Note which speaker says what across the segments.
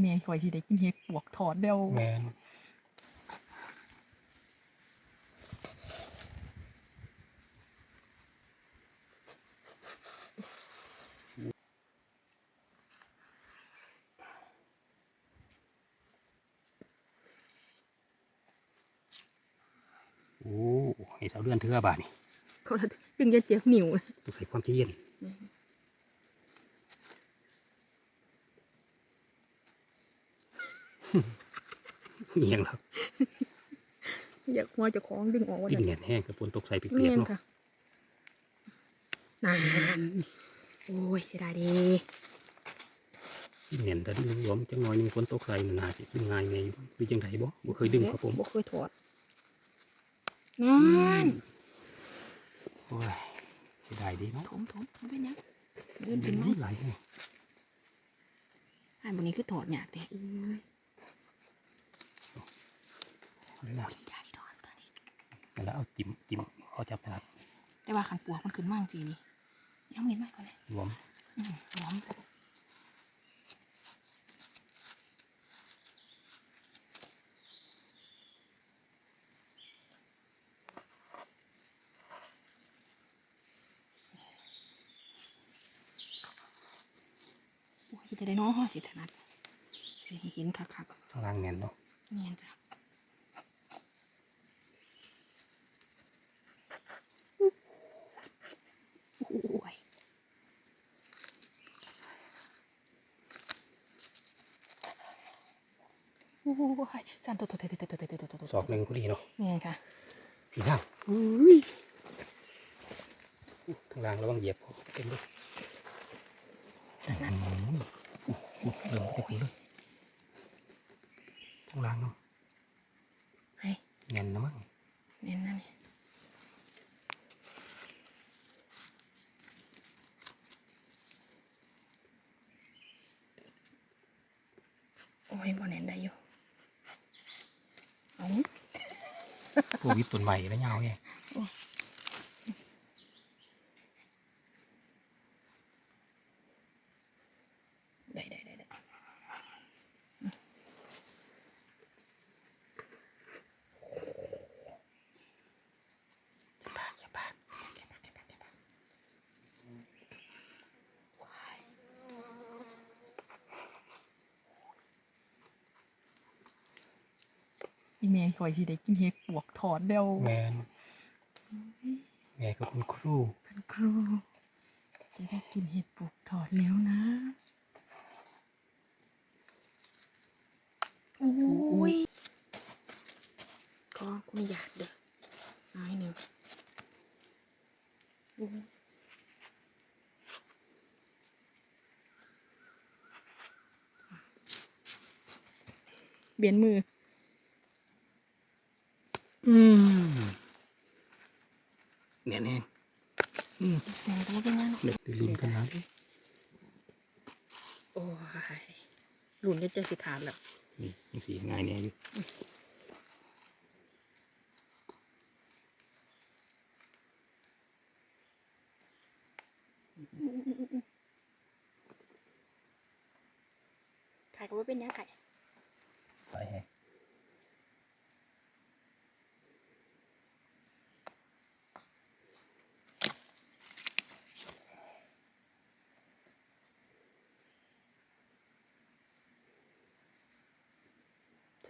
Speaker 1: อีเมย์คอยสิได้กินเห็ดปวกถอดเดียว
Speaker 2: แมนโอ้ให้สาวเดือนเทือบาทนี่
Speaker 1: เขาละจึงจะเจ็บนิ้ว
Speaker 2: ต้องใส่ความใจเย็น เงียงแล้ว
Speaker 1: อยากหัวเจะคล้าของดึงออกว่า
Speaker 2: ดิน
Speaker 1: ได้
Speaker 2: แหนแห้งกับฝนตกใส่เปี
Speaker 1: เนี
Speaker 2: ยก
Speaker 1: ย
Speaker 2: ๆ
Speaker 1: น
Speaker 2: เนาะ
Speaker 1: ค่ะนานโอ้ยเสียดายดี
Speaker 2: ดินแหนแต่ดินหลวมๆจังน้อยหนึงฝนตกใส่มันน่าจะดึงง่ายแม่อยู่หรือจังไดบ่บ่เคยดึงครับผม
Speaker 1: บ่เคยถอดนั่น
Speaker 2: โอ้ยเสียดายดีเนาะ
Speaker 1: ถมถมมันเป็นหยังเดินเป็นไหม
Speaker 2: หลายแห้ง
Speaker 1: อันบนนี้คือถอดยากแต่เอ้ย
Speaker 2: เอาเลยนะ
Speaker 1: ยากถอดตอนนี้
Speaker 2: แล้วเอาจิ้มจิ้มเอาจับถนัด
Speaker 1: แต่ว่าขันปวกมันขึ้นมากสินี่ยังเห็นมากกว่าเลย
Speaker 2: รวม
Speaker 1: อืม ตัวตัวตัวตัวตัวตัวตัว
Speaker 2: สอบหนึ่งก็ดีเนาะ
Speaker 1: นี่ค่ะ
Speaker 2: พี่น่าอุ้ยข้างล่างระวังเหยียบเต็ด้วยนั่นเริ่มจะตีเลยข้างล่างเนาะ
Speaker 1: ไอ้
Speaker 2: เงินนะมั้ง
Speaker 1: เงินนะเนี่ยโอ้ยบอลเน้นได้อยู่
Speaker 2: โควิดตุนใหม่แล้วยาวแห้ง
Speaker 1: ได้ได้ได้ได้
Speaker 2: จะปากจะปาก
Speaker 1: จะปักจะปักจะปักว้าย อีเมย์คอยสิได้กินเห็ดปวกถอดเดียว
Speaker 2: แมนแม่ก็คุณครู
Speaker 1: เป็นครู จะได้กินเห็ดปวกถอดแล้วนะ โอ้ยก็กูไม่อยากเด้อน้อยหนึ่งโอ้ยเบียนมือ
Speaker 2: อื แน่นแห้งอืม
Speaker 1: แหงก็เป็นยัง
Speaker 2: เด็กได้ลุ้นกันนะ
Speaker 1: โอ้ยหลุนจะเจอสิทานแล้ว
Speaker 2: นี่ยังสีง่ายเนี่ยอยู่
Speaker 1: ไข่ก็ว่าเป็นยังไข่
Speaker 2: ไปแห้ง
Speaker 1: ใ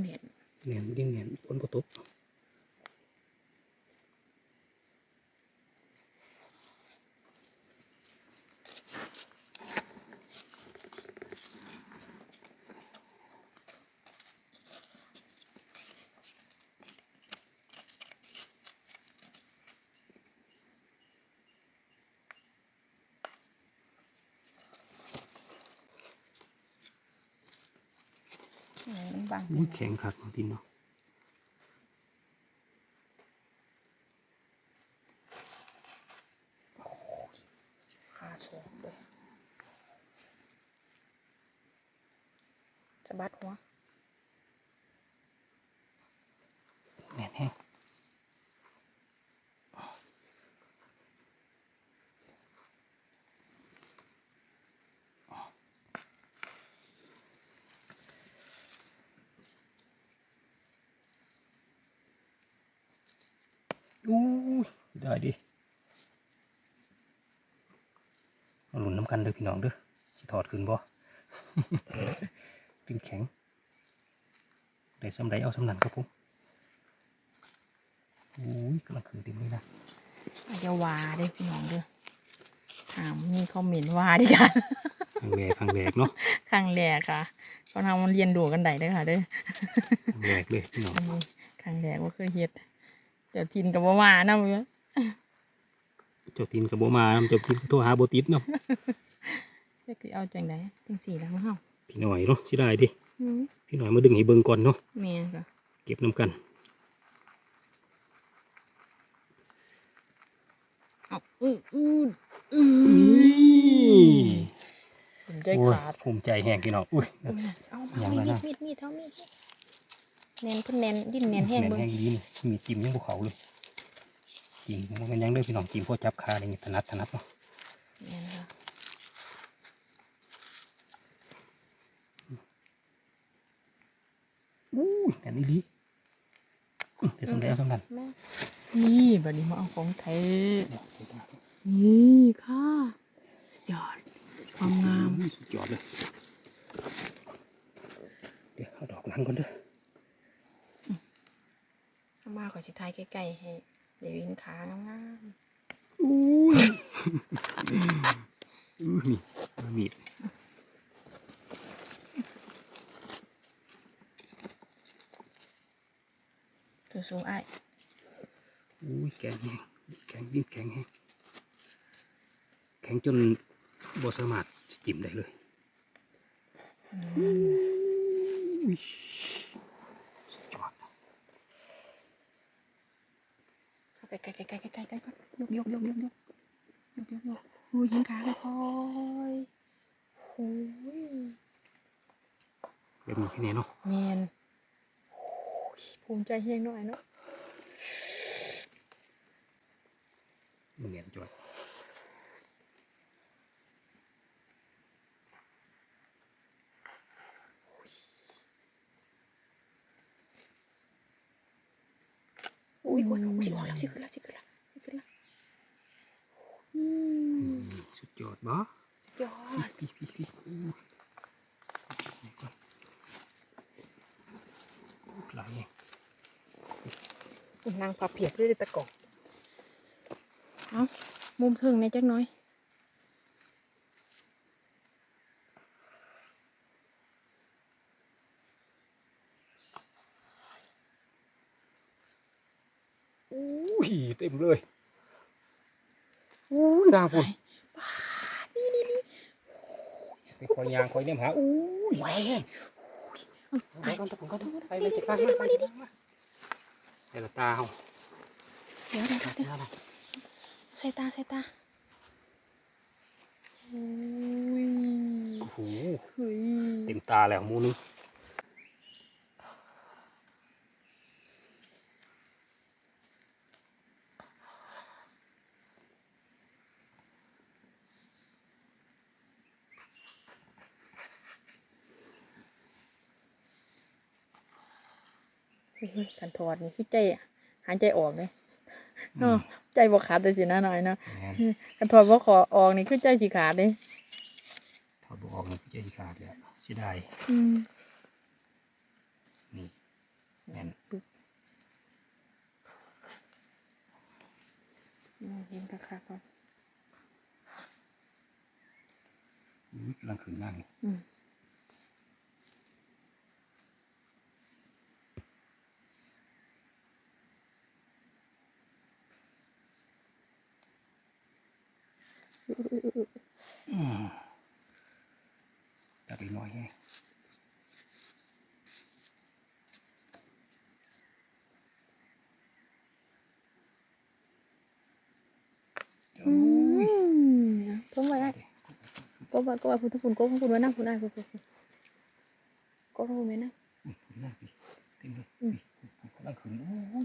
Speaker 1: เนีย
Speaker 2: น
Speaker 1: เนีย
Speaker 2: นยิ่งเนียนฝนบ่ตก อุ้ยแข็งคักน้องทินเนาะ
Speaker 1: ขาสองเลยจะบัดหัว
Speaker 2: แน่นแห้งอู้ยได้ดิมาหลุนน้ำกันเด้อพี่น้องเด้อสิถอดขึ้นบ่ตึงแข็งได้สำไรเอาสำนันครับผมอุ้ยกำลังขึ้นเต็มเลยนะ
Speaker 1: อาจจะวาได้อพี่น้องเด้อถามมีคอมเมนต์ว่าดิกัน
Speaker 2: ครั้งแรกครั้งแรกเนาะ
Speaker 1: ครั้งแรกค่ะเพราะทำมันเรียนดูกันได้เด้อค่ะเด้อ
Speaker 2: ครั้งแรกเลยพี่น้อง
Speaker 1: อันนี้ครั้งแรกว่าเคยเฮ็ดเจ้าทินกับว่ามานะมึง
Speaker 2: เจ้าทินกับโบมาน้ำเจ้าทินก็โทรหาโบติดเนาะ
Speaker 1: จะคือเอาจังไดจังสี่แล้วเฮา
Speaker 2: พี่หน่อยเนาะสิได้ดิ
Speaker 1: อืม
Speaker 2: พี่หน่อยมาดึงให้เบิ่งก่อนเนาะ
Speaker 1: แม่นค่ะ
Speaker 2: เก็บน้ำกัน
Speaker 1: เอาอืออืออือผมใจ
Speaker 2: โอ้ย
Speaker 1: ขาด
Speaker 2: ภูมิใจแห้งพี่น้องอุ้ย
Speaker 1: เอา
Speaker 2: ยั
Speaker 1: มาง
Speaker 2: ละ
Speaker 1: มี
Speaker 2: นะ
Speaker 1: ดมีดมีดเท่ามีดแน่นเพิ่นแน่นดิ้นแน่นแห้ง
Speaker 2: แม่น
Speaker 1: เบิ่ง
Speaker 2: แห้งดีนี่มีจิ้มยังภูเขาเลย จิ้มมันเป็นยังเด้อพี่น้องจิ้มพอจับขาอะไรเงี้ยถนัดถนัดเนาะ
Speaker 1: แม่นค่ะ
Speaker 2: อู้ยแน่นอีหลีอื้อเดี๋ยวสำเร็จเอาสำนัน
Speaker 1: แม่นี่บัดนี้มาเอาของแท้นี่ค่ะสุดยอดความงาม
Speaker 2: อุ้ยสุดยอดเลยเดี๋ยวเอาดอกหลังก่อนเด้อ
Speaker 1: เอามาขอสิทายใกล้ๆให้ เดี๋ยววินขางาม
Speaker 2: อุ้ยอื้อนี่มามีด
Speaker 1: ๆตัวสูงอ้าย
Speaker 2: อุ้ยแข็งแห้งแข็งยิ่งแข็งแห้งแข็งจนบ่สามารถสิจิ้มได้เลย
Speaker 1: อืม
Speaker 2: อุ้ยสุดยอด
Speaker 1: เข้าไปใกล้ๆๆๆๆๆก่อนยกยกยกยกยกยกยก ยกโอ้ยยิงขาค่อยๆโอ้ย
Speaker 2: แบบนี้แค่นี้เนาะ
Speaker 1: แมนโอ้ยภูมิใจเฮียงหน่อยเนาะ
Speaker 2: มันเงียนจอย
Speaker 1: อุ้ยอุ้ยอุ้ยสิออกแล้วสิขึ้นแล้วสิขึ้นแล้วสิขึ้นแล้วอืม
Speaker 2: อืม สุดยอดบ่
Speaker 1: ยอด
Speaker 2: พี่พี่พี่อู้นี่ก่อนหลายแห้ง
Speaker 1: นางผับเพียบด้วยตะกอกเอามุมถึงในอยจักหน้อย
Speaker 2: อุ้ยเต็มเลยอู้ยนางพุ่น
Speaker 1: นี่นี่นี่
Speaker 2: ไปคอยยางคอยเนี่ยหาอู้ยหลายแห้งไป
Speaker 1: ไอ้
Speaker 2: ก่อนตะผมก่อนไปเลยจะไปมาไปมาเดี๋ยวตาเฮา
Speaker 1: เดี๋ยวเดี๋ยวเดี๋ยวใส่ตาใส่ตาอุ้ย
Speaker 2: โอ้โห
Speaker 1: เฮ้ย
Speaker 2: เต็มตาแล้วหมูนึง
Speaker 1: สันทอดนี่คือใจหายใจออกไหมใจบกขาดเลยสินะหน่อยเนาะ
Speaker 2: สัน
Speaker 1: ทอดบกขอออกนี่คือใจสีขาดเลย
Speaker 2: ถอดบกออกนี่คือใจสีขาดเลยชิได้นี่แม่น
Speaker 1: เห็น
Speaker 2: รา
Speaker 1: คาก่
Speaker 2: อนหลังขืน
Speaker 1: นั่
Speaker 2: งอื đặc biệt nổi nha Tôm
Speaker 1: vậy đấy Cô bạn cô bạn phụ thân cô không phụ nói năng phụ này phụ phụ Cô không phụ mấy năng
Speaker 2: Tìm được
Speaker 1: Đang khứng đúng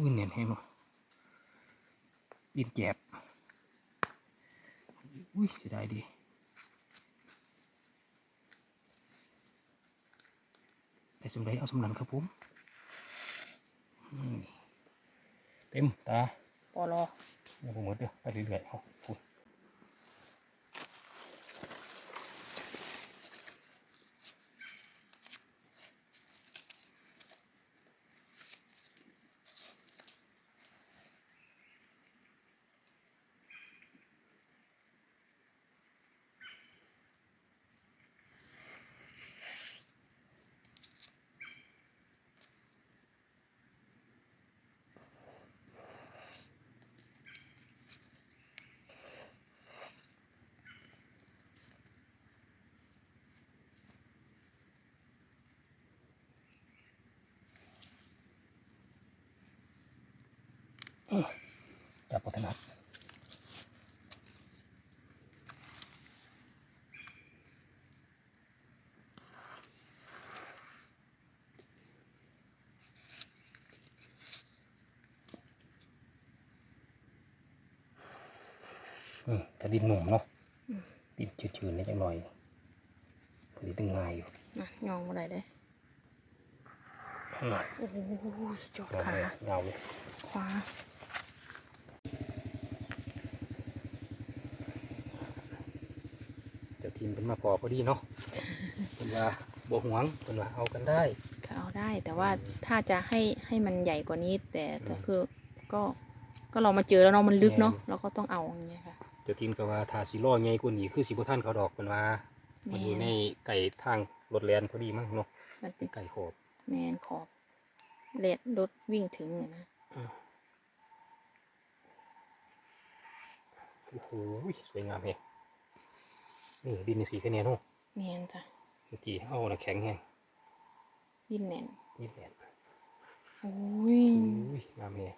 Speaker 2: อุ้ยเนียนแห้งเนาะดินแจบอุ้ยเสียดายดีได้สำไรเอาสำนันครับผมอืมเต็มตา
Speaker 1: ปอรอ
Speaker 2: ยังบ่หมดเด้อไปเรื่อยๆเอาพูด จับปัถนัดอืมถ้าดินหนุ่มเนาะดินชื้นๆนี่จังหน่อยพอดีดึงง่ายอยู่
Speaker 1: นะยองบ่ได้เด้
Speaker 2: อืม
Speaker 1: โอ้โหสุดยอด
Speaker 2: ยาว
Speaker 1: ขา
Speaker 2: เลยยาวเลย
Speaker 1: ขวา
Speaker 2: เจ้า ทีมเป็นมาพอพอดีเนาะเป็นว่าบวหวงเป็นว่าเอากันได้
Speaker 1: ก็เอาได้แต่ว่าถ้าจะให้ให้มันใหญ่กว่านี้ แต่ก็คือก็ก็เรามาเจอแล้วเนาะมันลึกเนาะเราก็ต้องเอาอย่างเงี้ยค่ะ
Speaker 2: เจ้าทีมก็ว่าทาสิล่อไงกว่านี้คือสิบท่านเขาดอกเป็นว่า
Speaker 1: แม
Speaker 2: มันอยู่
Speaker 1: น
Speaker 2: ในไก่ทางรถแลนพอดีมั้งเนาะ
Speaker 1: มัน
Speaker 2: เป็
Speaker 1: เป็นน
Speaker 2: ไก่ขอบ
Speaker 1: แมนขอบเลดรถวิ่งถึงอะนะ
Speaker 2: โอ้โหสวยงามแฮะ นี่ดินนี่สีแค่เนี้ยเนาะ
Speaker 1: แมนจ้ะ
Speaker 2: เมื่อกี้เอานะแข็งแฮง
Speaker 1: ดิ้นแน่น
Speaker 2: นิดแหน
Speaker 1: โอ้ย
Speaker 2: อุ้ยงามแฮะ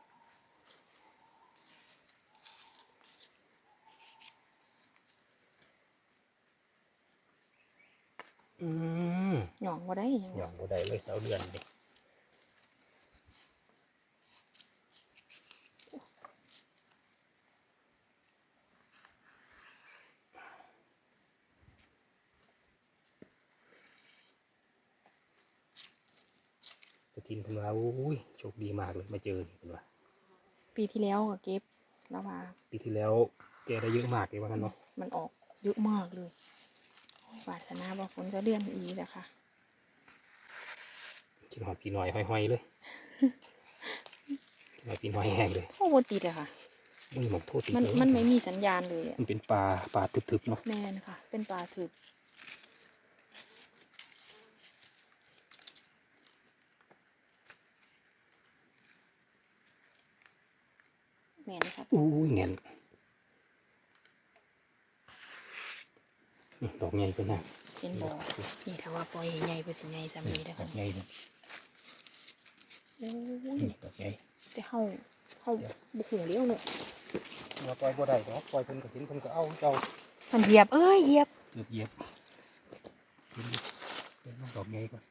Speaker 2: อืม
Speaker 1: หย่องว่าได้ยัง
Speaker 2: หย่อนบ่ได้เลยเสาเดือนนี่ จะทิ้งเพิ่นว่าอุ้ยโชคดีมากเลยมาเจอนี่เพิ่นว่า
Speaker 1: ปีที่แล้วก็เก็บแล้วมา
Speaker 2: ปีที่แล้วแกได้เยอะมากเลยว่างั้นเนาะ
Speaker 1: มันออกเยอะมากเลยปรารถนาว่าฝนจะเลื่อนอีกแหละค่ะ
Speaker 2: กินหอดปีน้อยห้อยๆเลยกินหอดปีน้อยแห้งเลย
Speaker 1: โอ้โหติดเลยค่ะ
Speaker 2: มันหมกโทษติด
Speaker 1: มัน
Speaker 2: เลย
Speaker 1: มันไม่มีสัญญาณเลยอะ
Speaker 2: มันเป็นปลาปลาทึบๆเนาะ
Speaker 1: แม่นค่ะ เป็นปลาถึ กแม่นครับ
Speaker 2: อู้ยเงี้ยดอกใหญ่เป็นไง
Speaker 1: เป็นบ่อนี่ถ้าว่าปล่อยใหญ่ๆไปสิใหญ่จำนี้ได้
Speaker 2: ด
Speaker 1: ค่ะ
Speaker 2: อกใหญ่เลย
Speaker 1: โอ้ย
Speaker 2: นี่ดอกใหญ่
Speaker 1: แต่เฮาเฮาบุกหูเลี้ยวเนอะ
Speaker 2: มาปล่อยบ่ได้ดอกปล่อยเพิ่นก็เห็นเพิ่นก็เอาเจ้า
Speaker 1: มันเหยียบเอ้ยเหยียบ
Speaker 2: เหยียบเหยียบเห็นดิเห็นดอกใหญ่ก่อน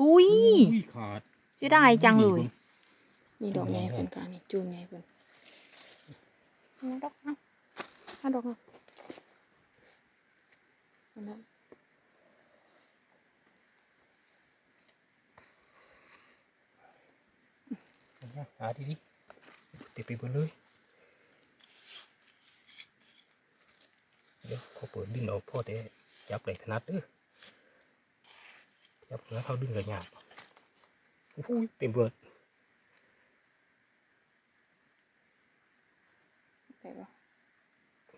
Speaker 1: อุ้ย
Speaker 2: อุ้ยขาด
Speaker 1: เสียดายจังเลย
Speaker 2: บิ่
Speaker 1: นี่ดอกใหญ่เพิ่นกันนี่จูมใหญ่เพิ่นเอาดอกเอาเอาดอกเอาเอาดอก
Speaker 2: งหาดีดิเต็มไปหมดเลยเดี๋ยวเขาเปิดดึงเอาพ่อแต่จับได้ถนัดเด้อจับแล้วเขาดึงกันยากโอ้โหเต็มเบิด
Speaker 1: ได้บ่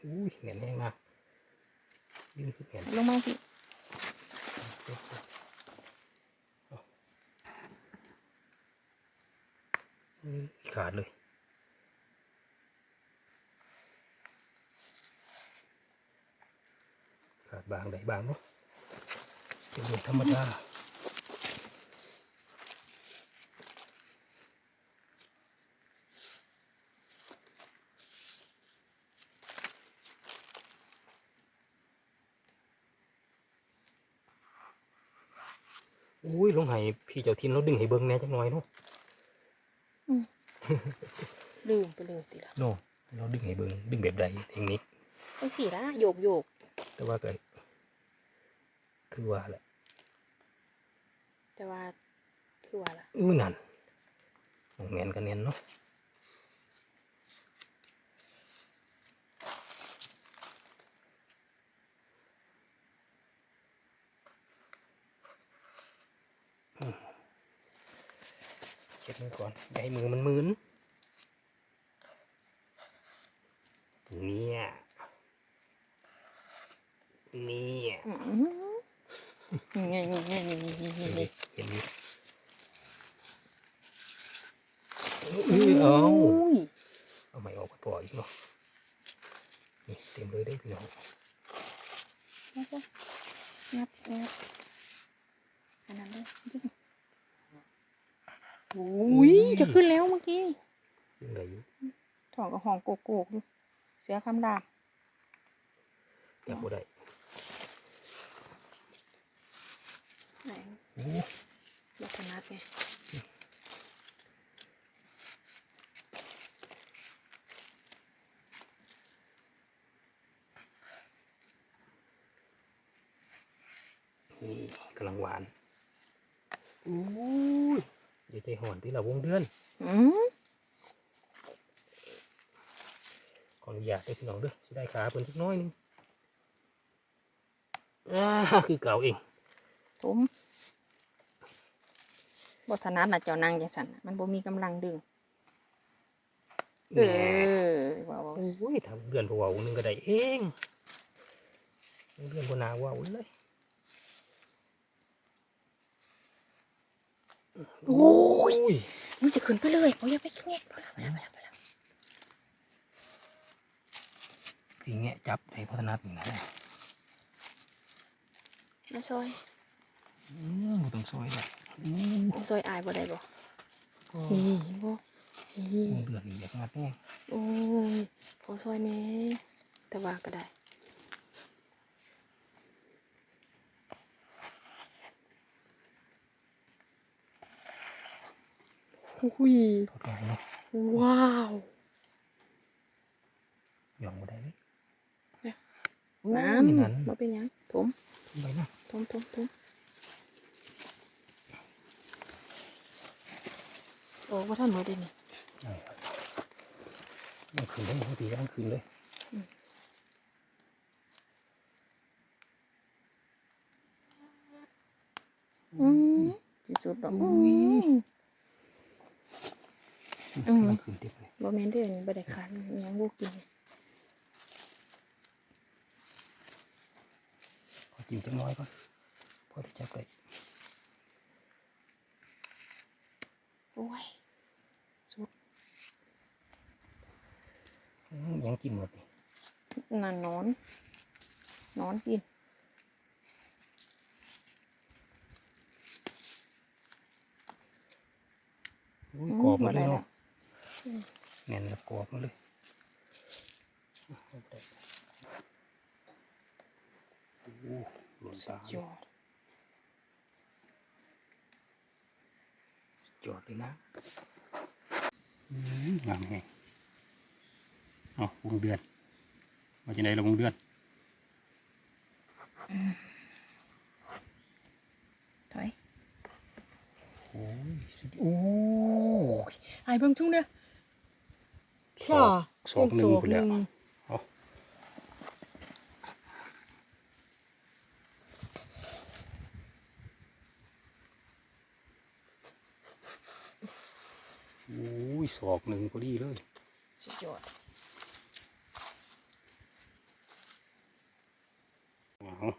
Speaker 2: อุ้ยแน่นแห้งมากดึงขึ้นแน่น
Speaker 1: ลงมาสิ
Speaker 2: อืมขาดเลยขาดบางได้บางเนาะเป็นเรื่องธรรมดา อุ้ยลงให้พี่เจ้าทินเราดึงให้เบิ้งแหน่จังหน่อยเนาะ
Speaker 1: ลืมไปเลยติละ
Speaker 2: โน่เราดึงให้เบิ้งดึงแบบใดเทคนิค
Speaker 1: ไอ้สีละโยกโยก
Speaker 2: แต่ว่าก็คือว่าแหละ
Speaker 1: แต่ว่าคือว่าล่ะ
Speaker 2: อุ้ยนั่นมองแมนกันเน้นเนาะ เช็ดมือก่อนอย่าให้มือมันมืนเนี่ยเนี่ย
Speaker 1: อืมนี่ไงนี่ไงนี่นี่นี่
Speaker 2: เห็นไหม
Speaker 1: นี่
Speaker 2: เห็นไหมอุ้ยเอา
Speaker 1: อุ้ย
Speaker 2: เอาไม่ออกก็ปล่อยอีกเนาะนี่เต็มเลยได้อพี่น้อง
Speaker 1: งับงับงับอันนั้นเลยดึงอุ้ย จะขึ้นแล้วเมื่อกี้
Speaker 2: ยังไงอยู่
Speaker 1: ถอนกับห้องโกโก้ดูเสียคำดาบ
Speaker 2: จับบ่ได้
Speaker 1: ไหน
Speaker 2: โอ้
Speaker 1: บัตนัดไง
Speaker 2: นี่กำลังหวานอู้ย อย่าใจห่อนที่เราวงเดือน
Speaker 1: อืม
Speaker 2: ขออนุญาตได้อพี่น้องเด้อสิได้ขาเพิ่นสักหน้อยหนึงอ่าคือเก่าเอง
Speaker 1: ทุมบัตนัดน่ะเจ้านางจังสันน่ะมันบ่มีกำลังดึงเอ
Speaker 2: แหน่
Speaker 1: อว้าว
Speaker 2: โอ้ยทำเดือนพอเวาหนึงก็ได้เองเดือนพนาเว่าเลย
Speaker 1: โอ้ย
Speaker 2: ย
Speaker 1: มันจะขึ้นไปเลยเอาอย่าไปแงะพอแล้วพอแล้วพอแล้วพอแล้ว
Speaker 2: ทีเงี้ยจับให้พัฒนาถึงไหน
Speaker 1: มาซอย
Speaker 2: อืมบ่ต้องซอยเลยอู้
Speaker 1: มาซอยอายบ่ได้บ่
Speaker 2: ก็
Speaker 1: นี่เห็นบ่นี่
Speaker 2: เดือนนี้อยากงัดแน่
Speaker 1: โอ้ยพอซอยแหน่แต่ว่าก็ได้ อุ้ย
Speaker 2: ทดลองเนาะ
Speaker 1: ว้าว
Speaker 2: หย่อนบ่ได้เลย
Speaker 1: เนี่ย
Speaker 2: โอ้ย
Speaker 1: น้
Speaker 2: นั่นำ
Speaker 1: มาเป็นหยังถม
Speaker 2: ทำไปนะ
Speaker 1: ถมถมถมโอ้ว่าท่านมือได้นี่
Speaker 2: เอายังคืนได้ปกติยังคืนเลย
Speaker 1: อืมสิสุดดอก
Speaker 2: อุ้
Speaker 1: อื
Speaker 2: ย
Speaker 1: ม อืม
Speaker 2: ยังคืนเต็มเลย
Speaker 1: บ่แม่นเด้อนี่บ่ได้ขาดอิหยังบ่กิน
Speaker 2: ขอจิ้มจังน้อยก่อนพอจะจับได้
Speaker 1: โอ้ย
Speaker 2: อืมยังกินหมดนี่
Speaker 1: นั่นนอนนอนกิน
Speaker 2: อุ้ย
Speaker 1: อืม
Speaker 2: กรอบหมดเลย
Speaker 1: บ่ได้
Speaker 2: เนาะ
Speaker 1: อืม
Speaker 2: แน่นแล้วกรอบหมดเลยเอาไปโอ้โหหล่นตา
Speaker 1: จอด
Speaker 2: จอดเลยนะอืมงามแฮงเอาวงเดือนมาจากไหนละวงเดือน
Speaker 1: ถอย
Speaker 2: โอ้ยสุดโอ้ย
Speaker 1: ไอ้เบิ่งทุ่งเด้อ
Speaker 2: พ่อสองหนึ่งไปแล้วอุ้ยสอกหนึ่งพอดีเลย
Speaker 1: สุดยอด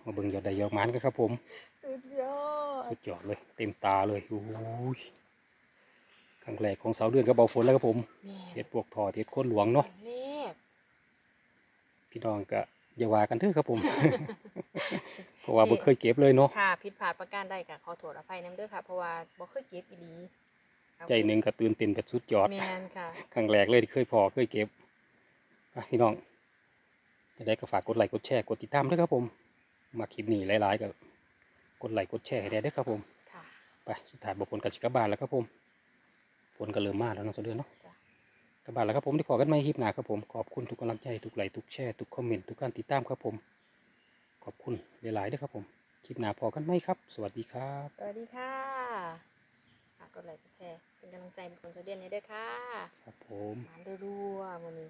Speaker 2: มาเบิ่งยอดใดยอดมันกันครับผม
Speaker 1: สุดยอด
Speaker 2: สุดยอดเลย เต็มตาเลย โอ้ย ครั้งแรกของสาวเดือนกับเบาฝนแล้วครับผม
Speaker 1: แม่
Speaker 2: เห็ดปวกทอดเห็ดโคนหลวงเนาะ
Speaker 1: แรก
Speaker 2: พี่น้องก็อย่าว่ากันเถอะครับผม เพราะว่าบ่เคยเก็บเลยเนาะ
Speaker 1: ค่ะผิดพลาดประการใดก็ขอโทษอภัยนํเด้อค่ะ เพราะว่าบ่เคยเก็บอีหลีครับ
Speaker 2: ใจหนึ่งก็ตื่นเต้นแบบสุดยอด
Speaker 1: แม่นค่ะ
Speaker 2: ครั้งแรกเลยที่เคยพอเคยเก็บอะพี่น้อง จะได้ก็ฝากกดไลค์กดแชร์กดติดตามด้วยครับผม มาคลิปนี้หลายๆก็กดไลค์กดแชร์ให้ได้เด้วยครับผม
Speaker 1: ค่ะ
Speaker 2: ไปสุดท้ายบอกฝนกับชิกลับบ้านแล้วครับผม ฝนก็เริ่มมาแล้วเนาะสะเดือนเนาะ
Speaker 1: จ้ะ
Speaker 2: กลับบ้านแล้วครับผมที่พอกันไม่คลิปหน้าครับผมขอบคุณทุกกำลังใจทุกไลค์ทุกแชร์ทุกคอมเมนต์ทุกการติดตามครับผม ขอบคุณหลายๆด้วยครับผมคลิปหน้าพอกันไหมครับ สวัสดีครับ
Speaker 1: สวัสดีค่ะฝากกดไลค์กดแชร์เป็นกำลังใจเป็นคนเสเดียนให้ด้วยค่ะ
Speaker 2: ครับผม
Speaker 1: หวานรัวๆมื้อนี้